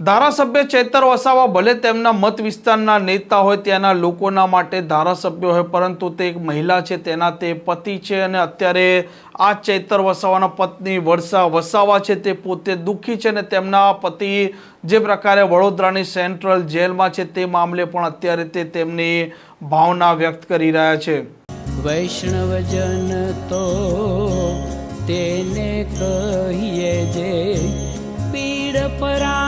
ધારાસભ્ય ચેતર વસાવા ભલે તેમના મત વિસ્તારના નેતા હોય, ત્યાંના લોકોના માટે ધારાસભ્ય હોય, પરંતુ તે એક મહિલા છે, તેના તે પતિ છે અને અત્યારે આ ચેતર વસાવાના પત્ની વર્ષા વસાવા છે, તે પોતે દુઃખી છે અને તેમના પતિ જે પ્રકારે વડોદરાની સેન્ટ્રલ જેલમાં છે, તે મામલે પણ અત્યારે તે તેમની ભાવના વ્યક્ત કરી રહ્યા છે. વૈષ્ણવજન તો તેને કહીએ જે પીડ પરાઈ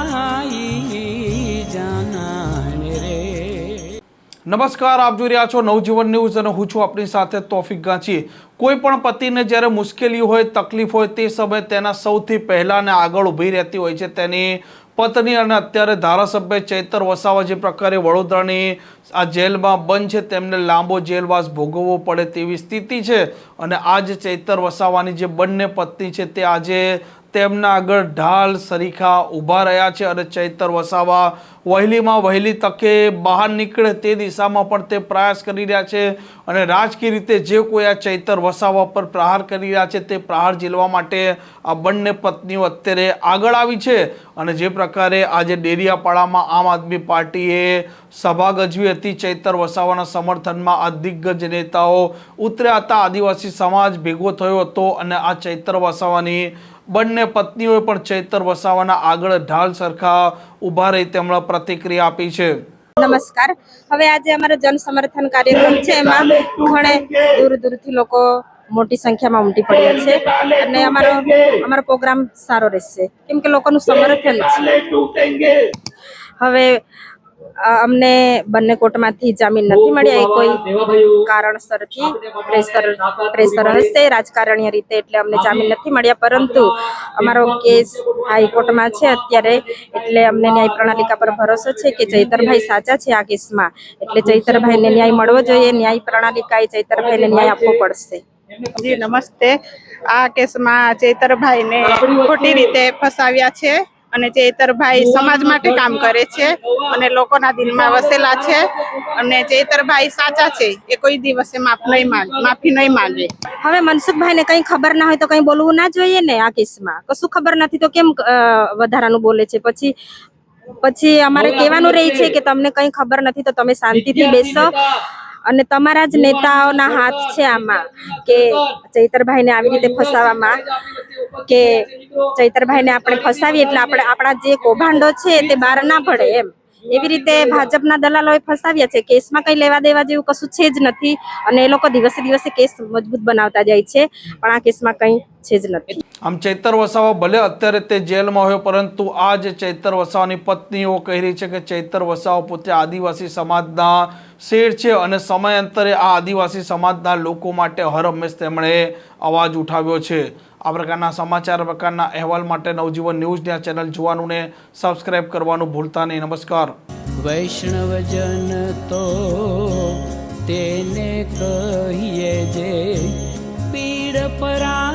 નમસ્કાર, આપ જોઈ રહ્યા છો નવજીવન ન્યૂઝ અને હું છું આપણી સાથે તોફિક ગાંચી. કોઈ પણ પતિને જ્યારે મુશ્કેલી હોય, તકલીફ હોય તે સમયે તેના સૌથી પહેલાં અને આગળ ઊભી રહેતી હોય છે. તેની પત્ની અને અત્યારે ધારાસભ્ય ચૈતર વસાવા જે પ્રકારે વડોદરાની આ જેલમાં બંધ છે, તેમને લાંબો જેલવાસ ભોગવવો પડે તેવી સ્થિતિ છે. અને આ જે ચૈતર વસાવાની જે બંને પત્ની છે, તે આજે તેમના આગળ ઢાલ સરીખા ઊભા રહ્યા છે અને ચૈતર વસાવા વહેલીમાં વહેલી તકે બહાર નીકળે તે દિશામાં પણ તે પ્રયાસ કરી રહ્યા છે અને રાજકીય રીતે જે કોઈ આ ચૈતર વસાવા પર પ્રહાર કરી રહ્યા છે તે પ્રહાર ઝીલવા માટે આ બંને પત્નીઓ અત્યારે આગળ આવી છે અને જે પ્રકારે આજે ડેરિયાપાડામાં આમ આદમી પાર્ટીએ સભા ગજવી હતી ચૈતર વસાવાના સમર્થનમાં આ દિગ્ગજ નેતાઓ ઉતર્યા હતા. આદિવાસી સમાજ ભેગો થયો હતો અને આ ચૈતર વસાવાની બંને પત્નીઓએ પણ ચૈતર વસાવાના આગળ ઢાલ સરખા ઊભા રહી તેમણે પ્રતિક્રિયા આપી છે. નમસ્કાર. હવે આજે અમારો જન સમર્થન કાર્યક્રમ છે. એમાં ઘણે દૂર દૂરથી લોકો મોટી સંખ્યામાં ઉમટી પડ્યા છે. અને અમારો અમારો પ્રોગ્રામ સારો રહેશે. કેમ કે લોકોનું સમર્થન છે. હવે અમને બંને કોર્ટમાંથી જામીન નથી મળ્યા એ કોઈ કારણસરથી પ્રેશર પ્રેશર હશે રાજકારણીય રીતે એટલે અમને જામીન નથી મળ્યા. પરંતુ અમારો કેસ હાઈકોર્ટમાં છે અત્યારે. એટલે અમને ન્યાય પ્રણાલિકા પર ભરોસો છે કે ચૈતરભાઈ સાચા છે આ કેસમાં. એટલે ચૈતરભાઈને ન્યાય મળવો જોઈએ. ન્યાય પ્રણાલિકાએ ચૈતરભાઈને ન્યાય આપવો પડશે. જી નમસ્તે. આ કેસમાં ચેતરભાઈને ખોટી રીતે ફસાવ્યા છે. અને ચેતરભાઈ સમાજ માટે કામ કરે છે અને લોકોના દિલમાં વસેલા છે અને ચેતરભાઈ સાચા છે એ કોઈ દિવસે માફ નહીં માંગે માફી નહીં માંગે. હવે મનસુખભાઈને કંઈ ખબર ના હોય તો કંઈ બોલવું ના જોઈએ ને આ કેસમાં? કશું ખબર નથી તો કેમ અ, વધારાનું બોલે છે? પછી પછી અમારે કહેવાનું રહે છે. કે તમને કંઈ ખબર નથી તો તમે શાંતિથી બેસો. અને તમારા જ નેતાઓના હાથ છે આમાં કે ચૈતરભાઈને આવી રીતે ફસાવામાં કે ચૈતરભાઈને આપણે ફસાવીએ એટલે આપણે આપણા જે કૌભાંડો છે તે બહાર ના પડે એમ. એવી રીતે ભાજપના દલાલોએ ફસાવ્યા છે. કેસમાં કંઈ લેવા દેવા જેવું કશું છે જ નથી અને એ લોકો દિવસે દિવસે કેસ મજબૂત બનાવતા જાય છે, પણ આ કેસમાં કંઈ છે જ નથી. આમ ચૈતર વસાવા ભલે અત્યારે તે જેલમાં હોય, પરંતુ આ જે ચૈતર વસાવાની પત્નીઓ કહી રહી છે કે ચૈતર વસાવા પોતે આદિવાસી સમાજના શેર છે અને સમયાંતરે આ આદિવાસી સમાજના લોકો માટે હર હંમેશ તેમણે અવાજ ઉઠાવ્યો છે. આ પ્રકારના સમાચાર પ્રકારના અહેવાલ માટે નવજીવન ન્યૂઝની આ ચેનલ જોવાનું ને સબસ્ક્રાઇબ કરવાનું ભૂલતા નહીં. નમસ્કાર. વૈષ્ણવજન તો તેને કહીએ જે પીડ પરાઈ